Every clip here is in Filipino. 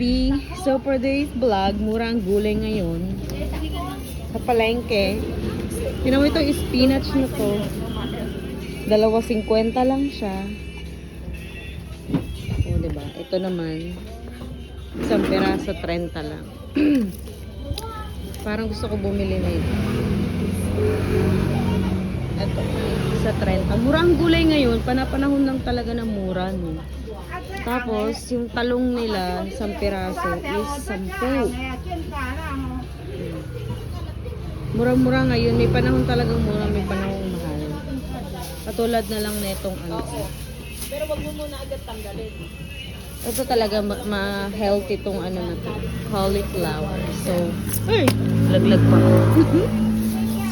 baby. So for today's vlog, mura ang gulay ngayon. Sa palengke. Tinan mo itong spinach na to. Dalawa 50 lang siya. O, diba? Ito naman. Isang piraso 30 lang. Parang gusto ko bumili na ito. Ito. Sa 30. Mura ang gulay ngayon. Panapanahon lang talaga ng mura. No? Tapos, yung talong nila, isang piraso is 10. Mura-mura ngayon. May panahon talagang mura, may panahon mahal. Katulad na lang na itong ano. Pero wag mo muna agad tanggalin. Ito talaga ma- ma-healthy itong ano na to. Cauliflower. So, ay, laglag pa.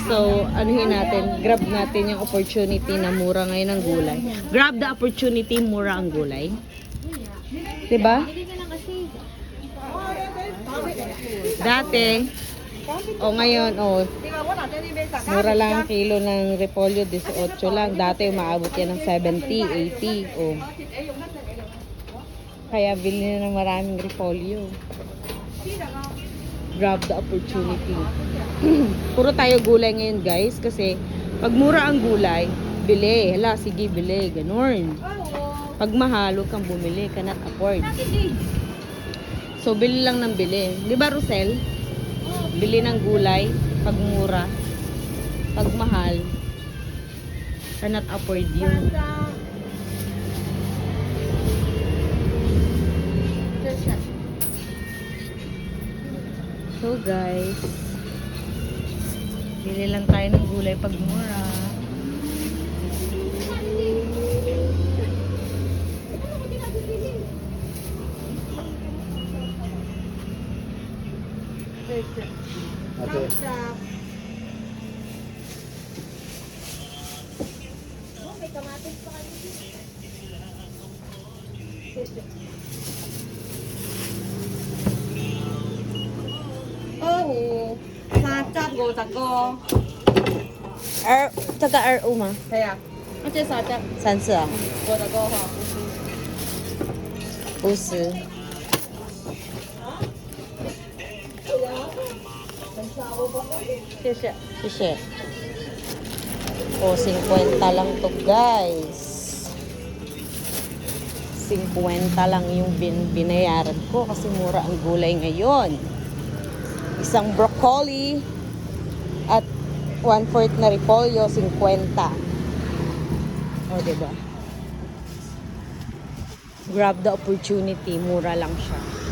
so, anuhin natin, grab natin yung opportunity na mura ngayon ang gulay. Grab the opportunity, mura ang gulay. 'Di ba? Dati, o ngayon, o, mura lang ang kilo ng repolyo, 18 lang. Dati, umaabot yan ng 70, 80, o. Kaya bili na ng maraming repolyo. Grab the opportunity. Puro tayo gulay ngayon, guys, kasi pag mura ang gulay, bili. Hala, sige, bili. Ganun. Pag mahal, huwag kang bumili. Cannot afford. So, bili lang ng bili. Di ba, Rosel? Bili ng gulay pag mura. Pag mahal, cannot afford yun. So, guys, bili lang tayo ng gulay pag mura. Ate, Oh, sacat go tago. R, taga RO ma. Kaya, ano siya sacat? 三次啊， Go tago ha. 五十。谢谢。谢谢。O, 50 lang to guys. 50 lang yung bin binayaran ko kasi mura ang gulay ngayon. Isang broccoli at one-fourth na repolyo, 50. O, diba? Grab the opportunity, mura lang siya.